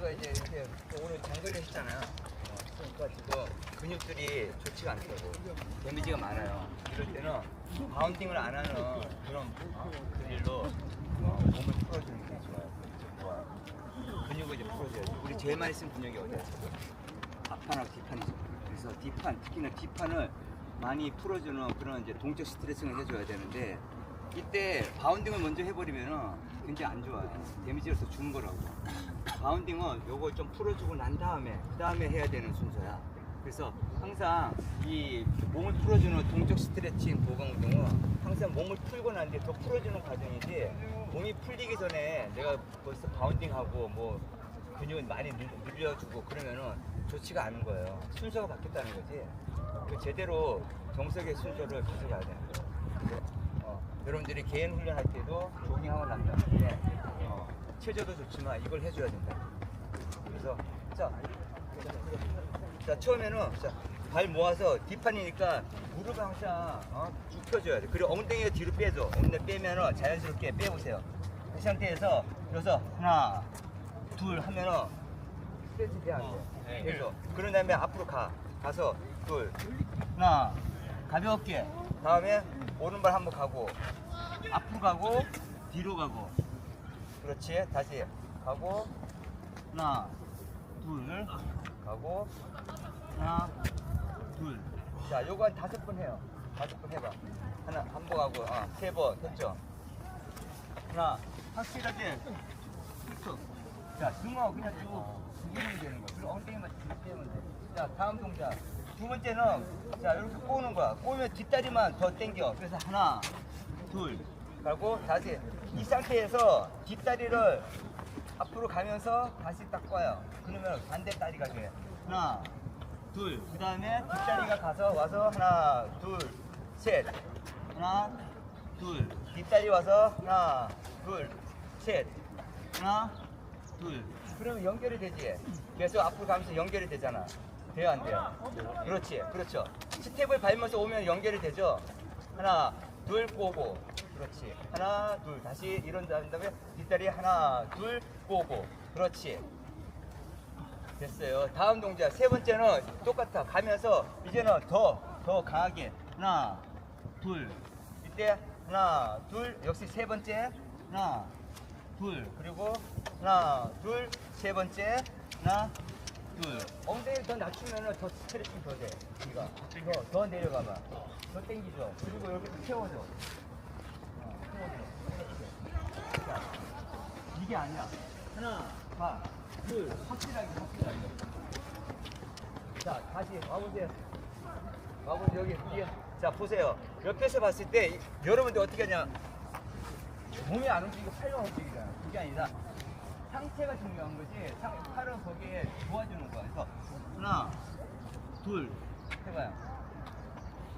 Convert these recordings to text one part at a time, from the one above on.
우리가 이제 이렇게 오늘 장거리 했잖아요. 어, 그러니까 지금 근육들이 좋지가 않다고 데미지가 많아요. 이럴 때는 바운딩을 안 하는 그런 어, 드릴로 어, 몸을 풀어주는 게 좋아요. 좋아요. 근육을 이제 풀어줘야지. 우리 제일 많이 쓴 근육이 어디야? 앞판하고 뒷판이죠. 그래서 뒷판, 특히나 뒷판을 많이 풀어주는 그런 이제 동적 스트레칭을 해줘야 되는데 이때 바운딩을 먼저 해버리면은 굉장히 안 좋아요. 더 주는 거라고. 바운딩은 요걸 좀 풀어주고 난 다음에 그 다음에 해야 되는 순서야. 그래서 항상 이 몸을 풀어주는 동적 스트레칭 보강 운동은 항상 몸을 풀고 난 뒤에 더 풀어주는 과정이지 몸이 풀리기 전에 내가 벌써 바운딩하고 뭐 근육을 많이 늘- 늘려주고 그러면은 좋지가 않은 거예요. 순서가 바뀌었다는 거지. 그 제대로 정석의 순서를 가져가야 되는 거예요. 어, 여러분들이 개인 훈련할 때도 조깅하고 난 다음에 어, 체조도 좋지만 이걸 해줘야 된다. 그래서 자, 자 처음에는 자, 발 모아서 뒷판이니까 무릎을 항상 어, 쭉 펴줘야 돼. 그리고 엉덩이가 뒤로 빼줘. 엉덩이 빼면은 자연스럽게 빼보세요. 이 상태에서 여기서 하나, 둘 하면은 스트레치 돼야 돼. 네. 그래서 그런 다음에 앞으로 가. 가서 둘, 하나, 가볍게. 다음에 오른발 한번 가고 앞으로 가고 뒤로 가고. 그렇지. 다시 가고 하나, 둘 가고 하나, 둘. 자, 요거 한 다섯 번 해요. 다섯 번 해봐. 하나, 한번 하고, 아, 세번 됐죠? 하나, 확실하게 툭툭. 자, 등어 그냥 쭉 죽이면 되는 거야. 그리고 엉덩이만 뒤로 빼면 돼. 자, 다음 동작. 두 번째는 자, 이렇게 꼬는 거야. 꼬면 뒷다리만 더 당겨. 그래서 하나, 둘. 가고 다시 이 상태에서 뒷다리를 앞으로 가면서 다시 딱 꽈요. 그러면 반대 다리가 돼. 하나, 둘. 그 다음에 뒷다리가 가서 와서 하나, 둘, 셋. 하나, 둘. 뒷다리 와서 하나, 둘, 셋. 하나, 둘. 그러면 연결이 되지. 그래서 앞으로 가면서 연결이 되잖아. 돼요, 안 돼요? 그렇지, 그렇죠. 스텝을 밟으면서 오면 연결이 되죠. 하나, 둘, 꼬고. 그렇지. 하나, 둘. 다시 이런 다음에 뒷다리 하나, 둘, 꼬고. 그렇지. 됐어요. 다음 동작 세 번째는 똑같아. 가면서 이제는 더, 더 강하게. 하나, 둘. 이때 하나, 둘. 역시 세 번째. 하나, 둘. 그리고 하나, 둘. 세 번째. 하나, 둘. 엉덩이 더 낮추면은 더 스트레칭 더 돼. 이가 더, 더 내려가봐. 더 당기죠. 그리고 여기 채워줘. 어, 채워줘. 자, 이게 아니야. 하나, 봐. 둘, 확실하게, 확실하게. 자, 다시 와보세요. 와보세요. 여기, 위에. 자, 보세요. 옆에서 봤을 때, 이- 여러분들 어떻게 하냐. 몸이 안 움직이고 팔만 움직이잖아. 그게 아니라 상체가 중요한 거지. 상, 팔은 거기에 도와주는 거야. 그래서 하나, 둘, 해봐요.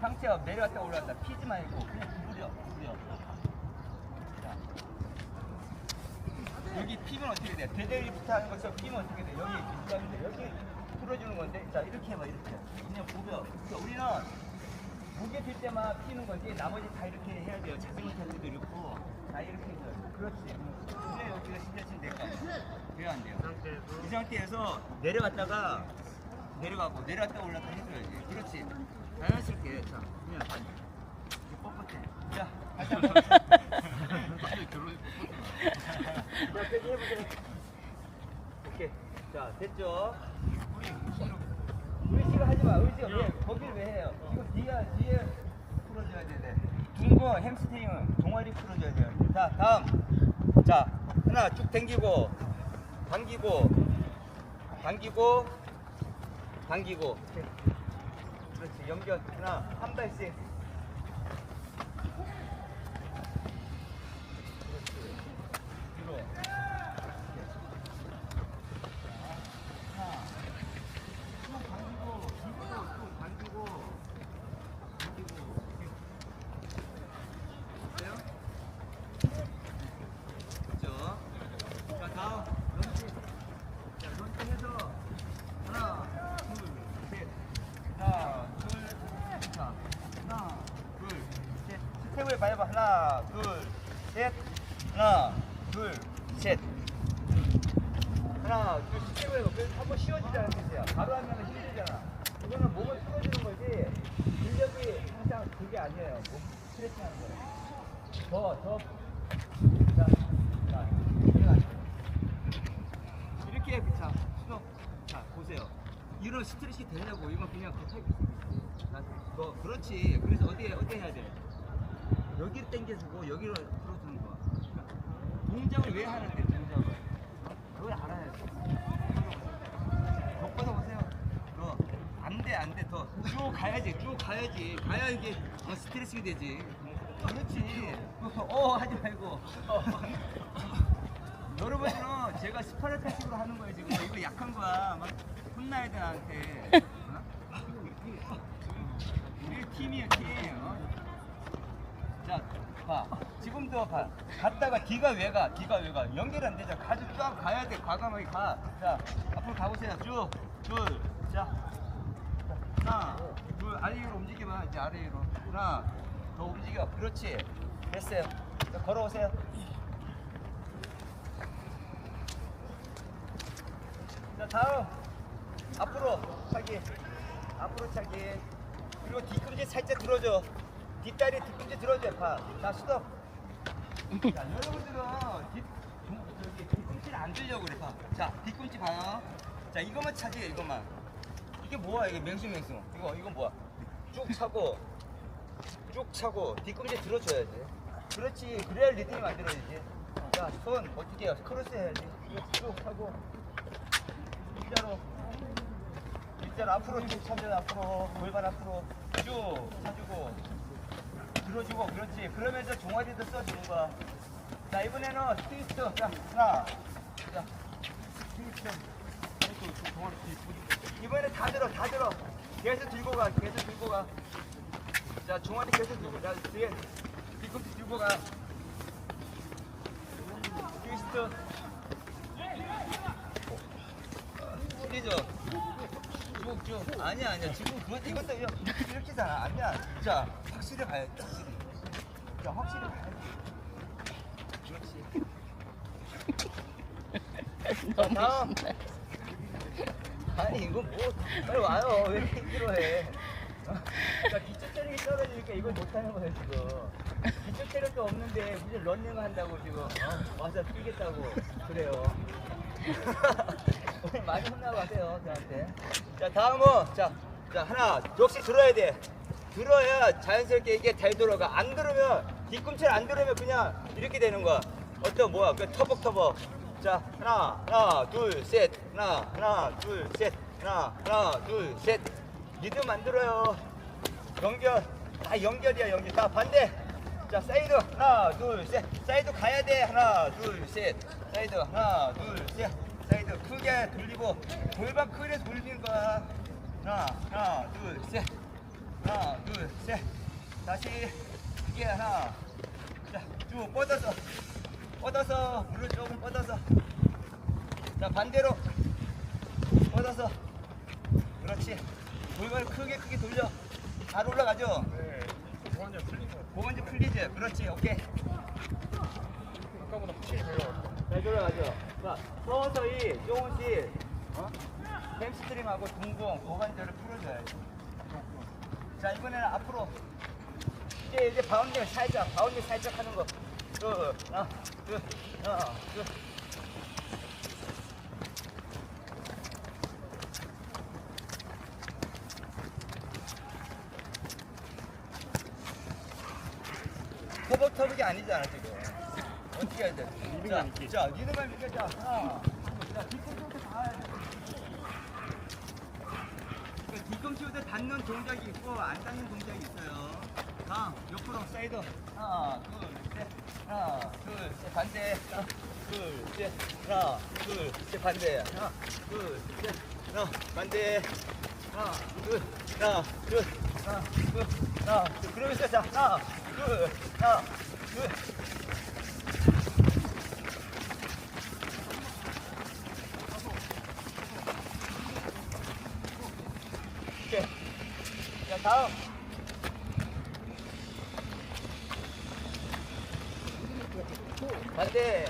상체가 내려갔다 올라갔다 피지 말고 그냥 구부려, 구부려. 자. 여기 피면 어떻게 돼? 대대리부터 하는 것처럼 피면 어떻게 돼? 여기 밑감인데 여기 풀어주는 건데 자 이렇게 해봐 이렇게 그냥 구겨 그러니까 우리는 무게 들 때만 피는 거지 나머지 다 이렇게 해야 돼요 자전거 탈 때도 이렇고 다 이렇게 해줘요 그렇지 그래 여기가 스트레칭 될거 왜안 돼요? 이 상태에서 내려갔다가 내려가고 내려갔다 올라갔다 해줘야지 그렇지 자연스럽게 자 그냥 이렇게 뻣뻣해 자 해보세요. 오케이. 자, 됐죠? 의식을 하지 마. 의식을 왜? 거길 왜 해요? 이거 뒤에, 뒤에 풀어줘야 되는데. 둥근 햄스트링은 종아리 풀어줘야 돼요. 자, 다음. 자, 하나 쭉 당기고, 당기고, 당기고, 당기고. 그렇지. 연결. 하나, 한 발씩. 뒤로. 스텝을 밟아 하나 둘셋 하나 둘셋 하나, 둘, 스텝을 해봐. 그래서 한번 쉬어지자는 뜻이야. 바로 하면 힘들잖아. 이거는 몸을 풀어주는 거지. 근력이 항상 그게 아니에요. 몸 스트레칭 하는 거예요. 더, 더. 자, 자, 들어가. 이렇게 자, 수동. 자, 보세요. 이런 스트레칭 되려고 이건 그냥 그 자, 뭐 그렇지. 그래서 어디에 어디 해야 돼? 여기를 당겨주고 여기를 풀어주는 거야. 동작을 왜 하는데 동작을? 그걸 알아야지. 더 뻗어보세요. 더. 안 돼, 안 돼. 더. 쭉 가야지. 쭉 가야지. 가야 이게 어, 스트레칭이 되지. 그렇지. 어, 하지 말고. 어. 여러분들은 제가 스파르타식으로 하는 거예요, 지금. 이거 약한 거야. 막 혼나야 돼, 나한테. 어? 우리 팀이야, 팀. 어? 자, 봐. 지금도 봐. 갔다가 뒤가 왜 가? 뒤가 왜 가? 연결 안 되잖아. 가지 쫙 가야 돼. 과감하게 가. 자, 앞으로 가보세요. 쭉. 둘. 자. 자, 하나, 둘. 아래 위로 움직여봐. 이제 아래 하나, 더 움직여. 그렇지. 됐어요. 자, 걸어오세요. 자, 다음. 앞으로 차기. 앞으로 차기. 그리고 뒤꿈치 살짝 들어줘. 뒷다리 뒤꿈치 들어줘. 봐. 자, 스톱. 자, 여러분들은 뒤꿈치를 안 들려고 그래. 봐. 자, 뒤꿈치 봐요. 자, 이것만 차지해, 이것만. 이게 뭐야, 이게 맹수맹수. 이거, 이건 뭐야? 쭉 차고, 쭉 차고, 뒤꿈치 들어줘야지. 그렇지. 그래야 리듬이 만들어지지. 자, 손 어떻게 해요? 크로스 해야지. 쭉 차고, 일자로. 일자로 앞으로 쭉 차면 앞으로, 골반 앞으로 쭉 차주고, 들어주고 그렇지 그러면서 종아리도 써주는 거야 자 이번에는 트위스트 자 하나 자 트위스트 이번에 다 들어 다 들어 계속 들고 가 계속 들고 가 자 종아리 계속 들고. 자 뒤에 뒤꿈치 들고 가. 트위스트. 숙이죠 쭉쭉 아니야 아니야. 지금 그것 이것도 이렇게 이렇게 잖아 아니야 자 확실히 가야지 확실히. 자 확실히 가야지 그렇지. 너무 다음. 아니 이거 뭐 빨리 와요. 왜 이렇게 힘들어해. 어? 자 기초 떨어지니까 이걸 못하는 거예요 지금. 기초 체력도 없는데 무슨 런닝 한다고 지금. 어? 와서 뛰겠다고. 그래요. 오늘 많이 혼나고 가세요 저한테. 자 다음은 자, 자 하나 역시 들어야 돼. 들어야 자연스럽게 이게 잘 들어가. 안 들으면 뒤꿈치를 안 들으면 그냥 이렇게 되는 거야. 어떤 뭐야? 그 터벅터벅. 자 하나 하나 둘 셋. 하나 하나 둘 셋. 하나 하나 둘 셋. 리듬 만들어요. 연결 다 연결이야 연결. 자 반대. 자 사이드. 하나 둘셋. 사이드 가야 돼. 하나 둘셋. 사이드. 하나 둘셋. 사이드 크게 돌리고 골반 크게 돌리는 거야. 하나 하나 둘셋. 하나 둘셋. 다시 이게 하나. 자쭉 뻗어서. 뻗어서. 물을 조금 뻗어서. 자 반대로. 뻗어서. 그렇지. 골반을 크게 크게 돌려. 잘 올라가죠? 네, 거 고관지 풀리지. 그렇지 오케이. 아까보다 확실히 잘 나왔어. 잘 돌아가죠. 자 서서히 조금씩 어? 햄스트링하고 둥근 고관절을 풀어줘야지. 자 이번에는 앞으로. 이제 이제 바운딩 살짝 바운딩 살짝 하는 거. 그, 하나 둘하 나둘 터벅터벅이 아니잖아 지금. 어떻게 해야 돼? 자. 자 리듬감 있게. 자자 뒤꿈치부터 닿아야 돼. 그 뒤꿈치부터 닿는 동작이 있고 안 닿는 동작이 있어요. 자 옆으로 사이드. 하나 둘 셋. 하나 둘 셋. 반대. 하나 둘 셋. 하나 둘 셋. 반대. 하나 둘 셋. 하나 반대. 하나 둘 하나 둘. 하나 둘 하나 둘. 그러면서 자 하나 둘 하나 둘 오케이. 자, 다음. 반대.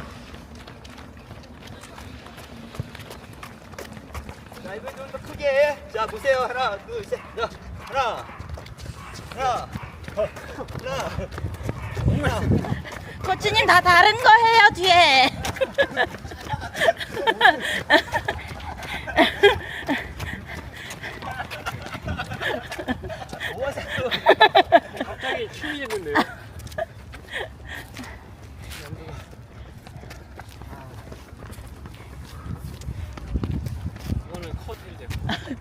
자, 이번 좀 더 크게. 자, 보세요. 하나, 둘, 셋. 자, 하나. 하나. 하나. 하나. 코치님 다 다른 거 해요 뒤에.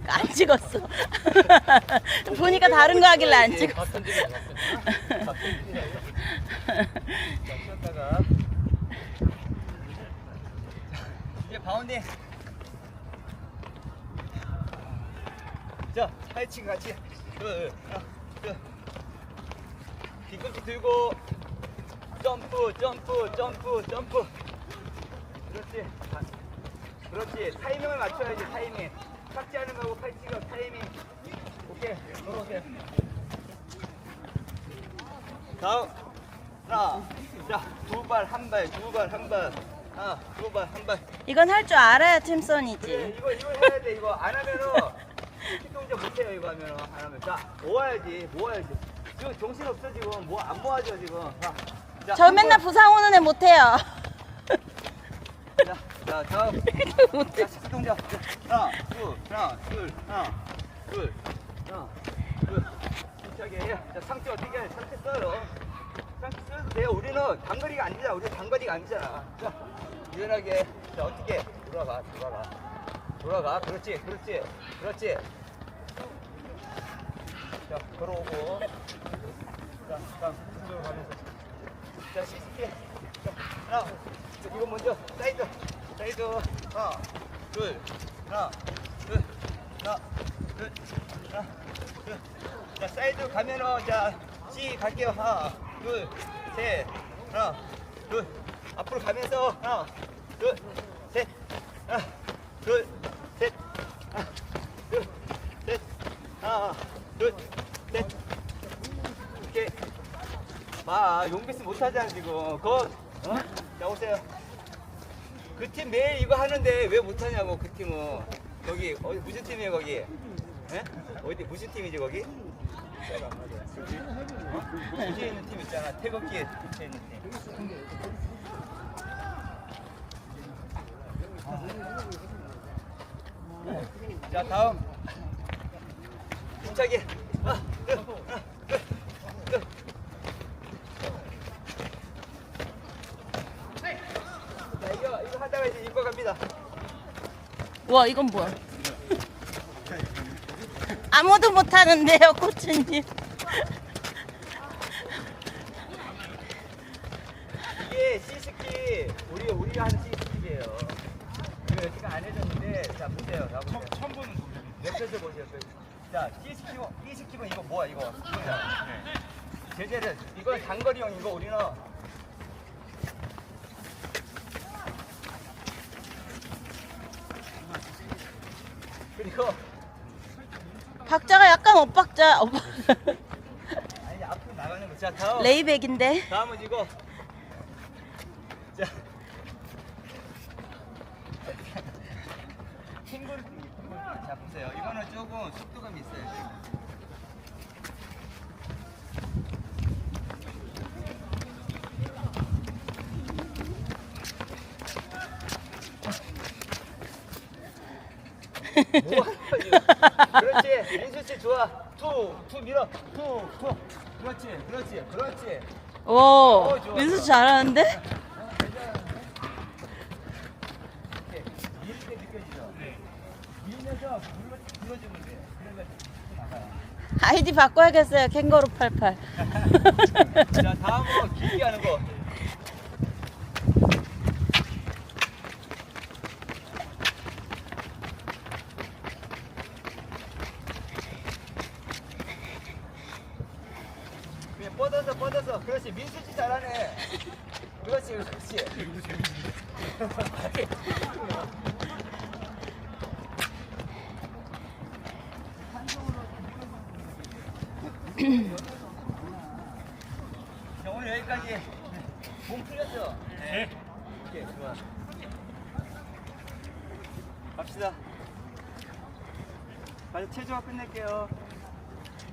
안 찍었어. 보니까 다른 거 하길래 안 찍어. 같은 집에 같은 자, 쉬었다가. 이제 바운딩. 자, 하이칭 같이. 둘, 하나, 둘. 뒤꿈치 들고. 점프, 점프, 점프, 점프. 그렇지. 자, 그렇지. 타이밍을 맞춰야지, 타이밍. 삭제하는 거하고 팔찌가 타이밍. 오케이. 넘어오세요. 다음. 하나. 자, 두 발, 한 발, 두 발, 한 발. 하나, 두 발, 한 발. 이건 할 줄 알아야 그래, 팀son이지. 이거, 이거 해야 돼, 이거. 안 하면은. 킥 동작 못 해요, 이거 하면은. 안 하면. 자, 모아야지, 모아야지. 지금 정신 없어, 지금. 뭐, 안 모아져, 지금. 자, 자, 저 한 맨날 번. 부상 오는 애 못해요. 자, 자, 다음. 자, 킥 동작. 자, 하나, 둘, 하나, 둘, 하나, 둘, 하나, 둘. 해요. 자, 상체 어떻게 해? 상체 써요. 상체 써도 돼요. 우리는 단거리가 아니잖아. 우리 단거리가 아니잖아. 자, 유연하게. 자, 어떻게? 돌아가, 돌아가. 돌아가. 그렇지, 그렇지, 그렇지. 자, 걸어오고. 자, 다음 순서로 가면서. 자, 시스템. 자, 하나. 자, 이거 먼저 사이드. 사이드. 하나, 둘, 하나, 둘, 하나, 둘, 하나, 둘. 자, 사이드 가면은 자, C 갈게요. 하나, 둘, 셋, 하나, 둘. 앞으로 가면서 하나, 둘, 셋, 하나, 둘, 셋, 하나, 둘, 셋, 하나, 둘, 셋. 이렇게 마 용비스 못하잖아 지금. 그거 어? 자 오세요. 그 팀 매일 이거 하는데 왜 못하냐고 그 팀은. 여기 어디 무슨 팀이에요 거기? 예? 어디 무슨 팀이지 거기? 어? 부지에 있는 팀 있잖아. 태극기에 붙여 있는 팀. 자 다음. 힘차게 하나 둘 하나 둘 둘. 자 이거 이거 하다가 이제 입고 갑니다. 와 이건 뭐야? 아무도 못하는데요 코치님. 이게 C스키 우리 우리가 하는 C스키예요. 이거 여지가 안 해줬는데 자 보세요. 자 보세요. 처음 보는 소리. 웹에서 보세요. 자 C스키고 B스키고 이거 뭐야 이거? 이거야. 제재를 이건 단거리형 이거 우리는 그리고 박자가 약간 엇박자. 엇박- 아니 앞으로 나가는 거. 자 다음. 레이백인데. 다음은 이거. 자. 킹글 자 보세요. 이거는 조금 속도감이 있어야 돼요. 뭐 하는 거야, 그렇지. 민수 씨 좋아. 투, 투 밀어. 투, 투. 그렇지, 그렇지, 그렇지. 오 좋아, 민수 씨 좋아. 잘하는데? 이렇게 밀때 느껴지죠? 밀면서 눌러, 눌러주면 돼. 그러면 나가요. 아이디 바꿔야겠어요 캥거루 88. 자, 다음으로 길게 하는 거. 그냥 뻗어서 뻗어서 그렇지 민수지 잘하네 그렇지 그렇지 자 오늘 여기까지 몸 풀렸죠? 네. 오케이 좋아 갑시다 가서 체조가 끝낼게요.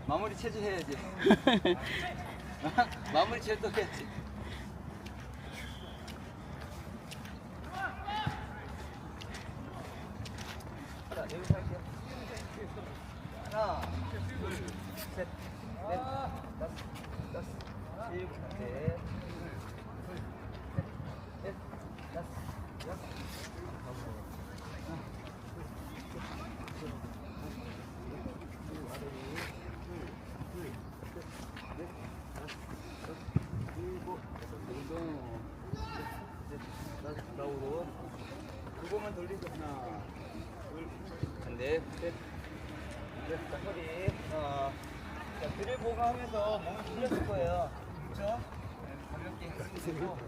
마무리 체조 해야지. 자, 여기서 할게요. 하나, 둘, 셋, 넷, 다섯, 여섯, 일곱, 넷, 둘, 셋, 넷, 다섯, 여섯, 좌우로 두 번만 돌리고 하나 둘셋넷 넷. 자 허리 어. 자 드릴 보강하면서 몸을 풀렸을 거예요 그렇죠? 네, 가볍게 해주시고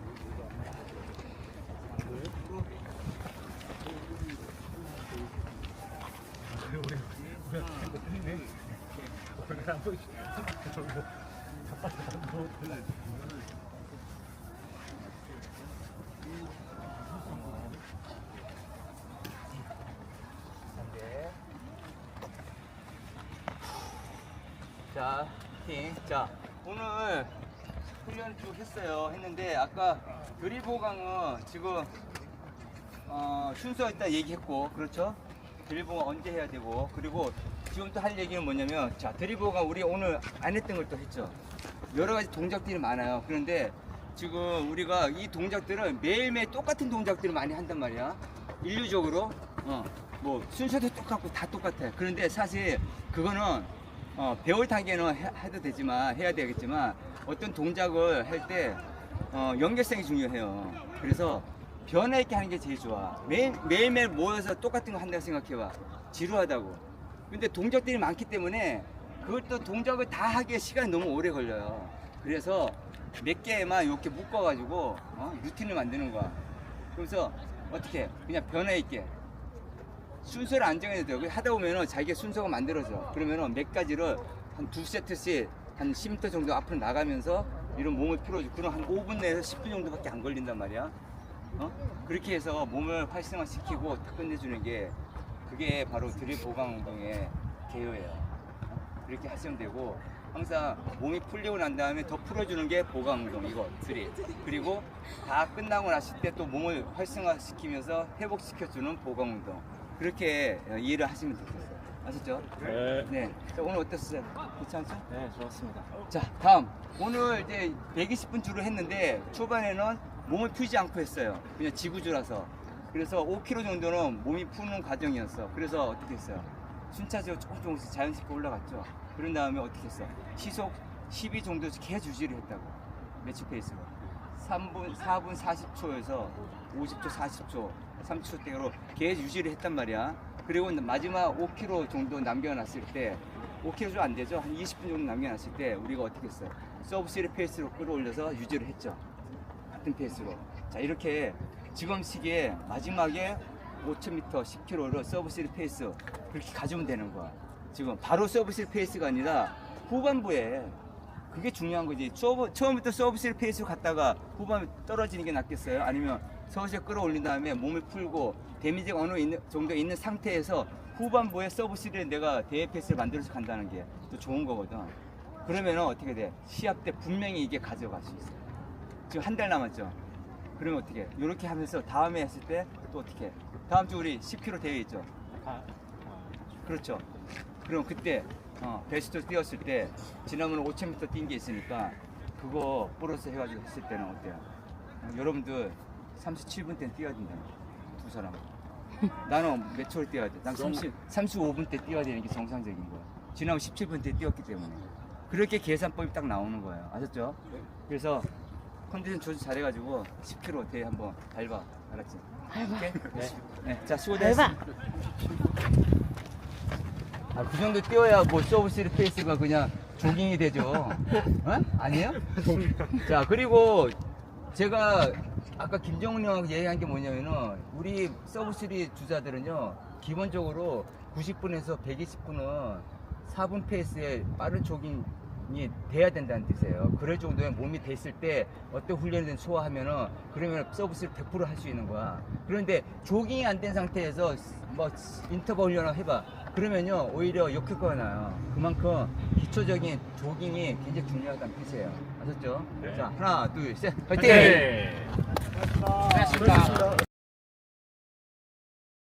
네. 자, 팀. 자, 오늘 훈련 쭉 했어요. 했는데 아까 드릴 보강은 지금 어, 순서 일단 얘기했고, 그렇죠? 드릴 보강 언제 해야 되고, 그리고 지금 또 할 얘기는 뭐냐면, 자, 드릴 보강 우리 오늘 안 했던 걸 또 했죠. 여러 가지 동작들이 많아요. 그런데 지금 우리가 이 동작들은 매일매일 똑같은 동작들을 많이 한단 말이야. 인류적으로. 어, 뭐 순서도 똑같고 다 똑같아. 그런데 사실 그거는 어, 배울 단계는 해, 해도 되지만 해야 되겠지만 어떤 동작을 할 때 어, 연결성이 중요해요. 그래서 변화 있게 하는 게 제일 좋아. 매일 매일매일 모여서 똑같은 거 한다고 생각해봐. 지루하다고. 근데 동작들이 많기 때문에 그것도 동작을 다 하기에 시간이 너무 오래 걸려요. 그래서 몇 개만 이렇게 묶어가지고 어? 루틴을 만드는 거야. 그래서 어떻게 그냥 변화 있게 순서를 안 정해도 돼요. 하다 보면은 자기가 순서가 만들어져. 그러면은 몇 가지를 한 두 세트씩 한 10m 정도 앞으로 나가면서 이런 몸을 풀어줘. 그럼 한 5분 내에서 10분 정도밖에 안 걸린단 말이야. 어? 그렇게 해서 몸을 활성화 시키고 탁 끝내주는 게 그게 바로 드릴 보강 운동의 개요예요. 그렇게 하시면 되고 항상 몸이 풀리고 난 다음에 더 풀어주는 게 보강 운동 이거 드릴 그리고 다 끝나고 나실 때또 몸을 활성화시키면서 회복시켜주는 보강 운동 그렇게 어, 이해를 하시면 되겠어요 아셨죠? 네. 네. 자, 오늘 어땠어요? 괜찮죠? 네, 좋았습니다. 자, 다음. 오늘 이제 120분 주로 했는데 초반에는 몸을 풀지 않고 했어요. 그냥 지구주라서. 그래서 5kg 정도는 몸이 푸는 과정이었어. 그래서 어떻게 했어요? 순차적으로 조금 조금씩 자연스럽게 올라갔죠. 그런 다음에 어떻게 했어? 시속 12 정도 계속 유지를 했다고. 매치 페이스로. 3분, 4분 40초에서 50초, 40초, 30초대로 계속 유지를 했단 말이야. 그리고 마지막 5km 정도 남겨놨을 때, 5km 좀 안 되죠? 한 20분 정도 남겨놨을 때, 우리가 어떻게 했어요? 서브시리 페이스로 끌어올려서 유지를 했죠. 같은 페이스로. 자, 이렇게 지금 시기에 마지막에 5,000m, 10km를 서브시리 페이스 그렇게 가져오면 되는 거야. 지금 바로 서브시리 페이스가 아니라 후반부에 그게 중요한 거지. 처음, 처음부터 서브시리 페이스로 갔다가 후반에 떨어지는 게 낫겠어요? 아니면 서브시리 끌어올린 다음에 몸을 풀고 데미지가 어느 있는, 정도 있는 상태에서 후반부에 서브 시리에 내가 대회 페이스를 만들어서 간다는 게 또 좋은 거거든. 그러면 어떻게 돼? 시합 때 분명히 이게 가져갈 수 있어. 지금 한 달 남았죠? 그러면 어떻게? 이렇게 하면서 다음에 했을 때 또 어떻게? 다음 주 우리 10km 대회 있죠? 아, 그렇죠. 그럼 그때 어, 베스트 뛰었을 때 지난번에 5,000m 뛴 게 있으니까 그거 플러스 해가지고 했을 때는 어때요? 어, 여러분들 37분 때 뛰어야 된다. 두 사람. 나는 몇 초를 뛰어야 돼? 난 30, 35분 때 뛰어야 되는 게 정상적인 거야. 지난번 17분 때 뛰었기 때문에. 그렇게 계산법이 딱 나오는 거예요. 아셨죠? 그래서 컨디션 조절 잘해가지고 10km 대회 한번 밟아. 알았지? 밟아. 오케이? 네. 네. 자, 수고됐어. 밟아. 아, 그 정도 뛰어야 뭐 서브시리 페이스가 그냥 조깅이 되죠. 어? 아니에요? 자, 그리고 제가 아까 김정은 형하고 얘기한 게 뭐냐면은 우리 서브시리 주자들은요, 기본적으로 90분에서 120분은 4분 페이스에 빠른 조깅 돼야 된다는 뜻이에요. 그럴 정도의 몸이 됐을 때 어떤 훈련을 소화하면은 그러면 서비스를 100%할 수 있는 거야. 그런데 조깅이 안 된 상태에서 뭐 인터벌 훈련을 해봐. 그러면요 오히려 욕할 거가 나요 그만큼 기초적인 조깅이 굉장히 중요하다는 뜻이에요 아셨죠? 네. 자 하나 둘셋 화이팅! 네. 수고하셨습니다.